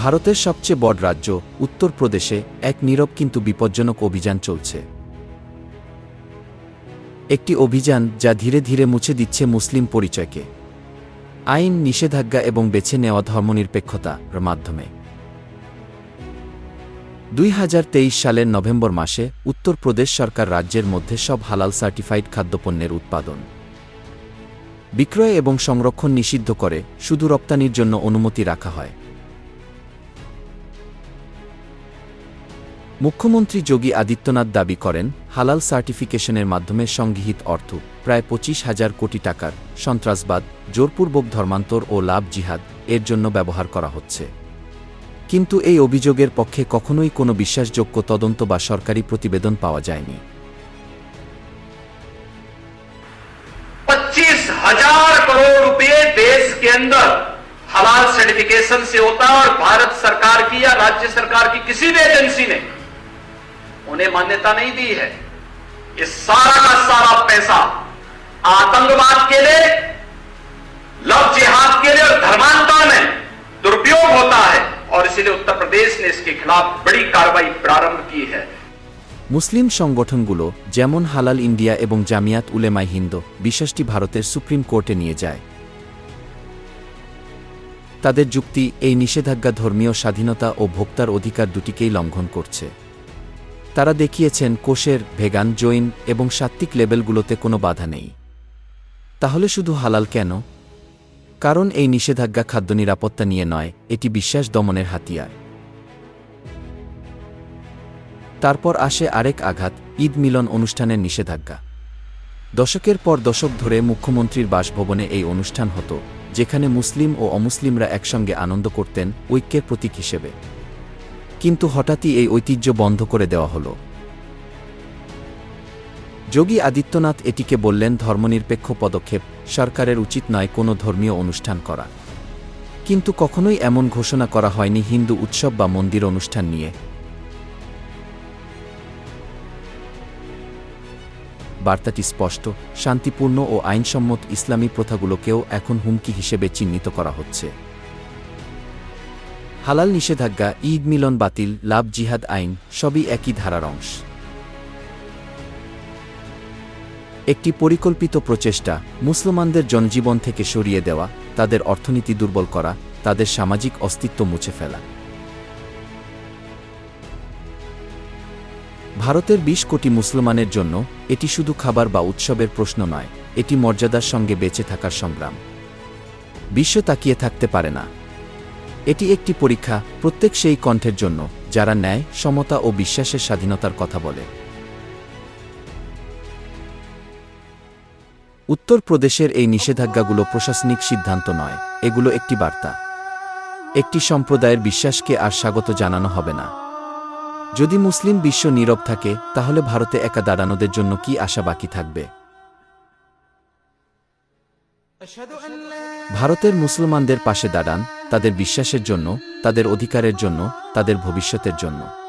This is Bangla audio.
ভারতের সবচেয়ে বড় রাজ্য, উত্তরপ্রদেশে এক নীরব কিন্তু বিপজ্জনক অভিযান চলছে। একটি অভিযান যা ধীরে ধীরে মুছে দিচ্ছে মুসলিম পরিচয়কে। আইন, নিষেধাজ্ঞা এবং বেছে নেওয়া ধর্মনিরপেক্ষতার মাধ্যমে। দুই হাজার তেইশ সালের নভেম্বর মাসে উত্তরপ্রদেশ সরকার রাজ্যের মধ্যে সব হালাল সার্টিফাইড খাদ্যপণ্যের উৎপাদন, বিক্রয় এবং সংরক্ষণ নিষিদ্ধ করে শুধু রপ্তানির জন্য অনুমতি রাখা হয়। মুখ্যমন্ত্রী যোগী আদিত্যনাথ দাবি করেন হালাল সার্টিফিকেশনের মাধ্যমে সংগৃহীত অর্থ প্রায় পঁচিশ হাজার কোটি টাকার সন্ত্রাসবাদ জোরপূর্বক ধর্মান্তর ও লাভ জিহাদ এর জন্য ব্যবহার করা হচ্ছে কিন্তু এই অভিযোগের পক্ষে কখনোই কোনো বিশ্বাসযোগ্য তদন্ত বা সরকারি প্রতিবেদন পাওয়া যায়নি पच्चीस हजार करोड़ रुपए देश के अंदर हलाल सर्टिफिकेशन से होता है और भारत सरकार की या राज्य सरकार की किसी भी एजेंसी ने उन्हें मान्यता नहीं दी है ये सारा का सारा पैसा आतंकवाद के लिए लव जिहाद के लिए और धर्मांतर में दुरुपयोग होता है और इसीलिए उत्तर प्रदेश ने इसके खिलाफ बड़ी कार्रवाई प्रारंभ की है মুসলিম সংগঠনগুলো যেমন হালাল ইন্ডিয়া এবং জামিয়াত উলেমাই হিন্দ বিশ্বাসটি ভারতের সুপ্রিম কোর্টে নিয়ে যায় তাদের যুক্তি এই নিষেধাজ্ঞা ধর্মীয় স্বাধীনতা ও ভোক্তার অধিকার দুটিকেই লঙ্ঘন করছে তারা দেখিয়েছেন কোষের ভেগান জৈন এবং সাত্ত্বিক লেবেলগুলোতে কোনো বাধা নেই। তাহলে শুধু হালাল কেন? কারণ এই নিষেধাজ্ঞা খাদ্য নিরাপত্তা নিয়ে নয়, এটি বিশ্বাস দমনের হাতিয়ার। তারপর আসে আরেক আঘাত, ঈদ মিলন অনুষ্ঠানের নিষেধাজ্ঞা। দশকের পর দশক ধরে মুখ্যমন্ত্রীর বাসভবনে এই অনুষ্ঠান হতো, যেখানে মুসলিম ও অমুসলিমরা একসঙ্গে আনন্দ করতেন ঐক্যের প্রতীক হিসেবে। কিন্তু হঠাৎই এই ঐতিহ্য বন্ধ করে দেওয়া হল। যোগী আদিত্যনাথ এটিকে বললেন ধর্মনিরপেক্ষ পদক্ষেপ, সরকারের উচিত নয় কোনো ধর্মীয় অনুষ্ঠান করা। কিন্তু কখনোই এমন ঘোষণা করা হয়নি হিন্দু উৎসব বা মন্দির অনুষ্ঠান নিয়ে। বার্তাটি স্পষ্ট, শান্তিপূর্ণ ও আইনসম্মত ইসলামী প্রথাগুলোকেও এখন হুমকি হিসেবে চিহ্নিত করা হচ্ছে। হালাল নিষেধাজ্ঞা, ঈদ মিলন বাতিল, লাভ জিহাদ আইন, সবই একই ধারার অংশ। একটি পরিকল্পিত প্রচেষ্টা, মুসলমানদের জনজীবন থেকে সরিয়ে দেওয়া, তাদের অর্থনীতি দুর্বল করা, তাদের সামাজিক অস্তিত্ব মুছে ফেলা। ভারতের ২০ কোটি মুসলমানের জন্য এটি শুধু খাবার বা উৎসবের প্রশ্ন নয়, এটি মর্যাদার সঙ্গে বেঁচে থাকার সংগ্রাম। বিশ্ব তাকিয়ে থাকতে পারে না। এটি একটি পরীক্ষা প্রত্যেক সেই কণ্ঠের জন্য, যারা ন্যায়, সমতা ও বিশ্বাসের স্বাধীনতার কথা বলে। উত্তরপ্রদেশের এই নিষেধাজ্ঞাগুলো প্রশাসনিক সিদ্ধান্ত নয়, এগুলো একটি বার্তা। একটি সম্প্রদায়ের বিশ্বাসকে আর স্বাগত জানানো হবে না। যদি মুসলিম বিশ্ব নীরব থাকে, তাহলে ভারতে একা দাঁড়ানোদের জন্য কি আশা বাকি থাকবে? ভারতের মুসলমানদের পাশে দাঁড়ান তাদের বিশ্বাসের জন্য তাদের অধিকারের জন্য তাদের ভবিষ্যতের জন্য।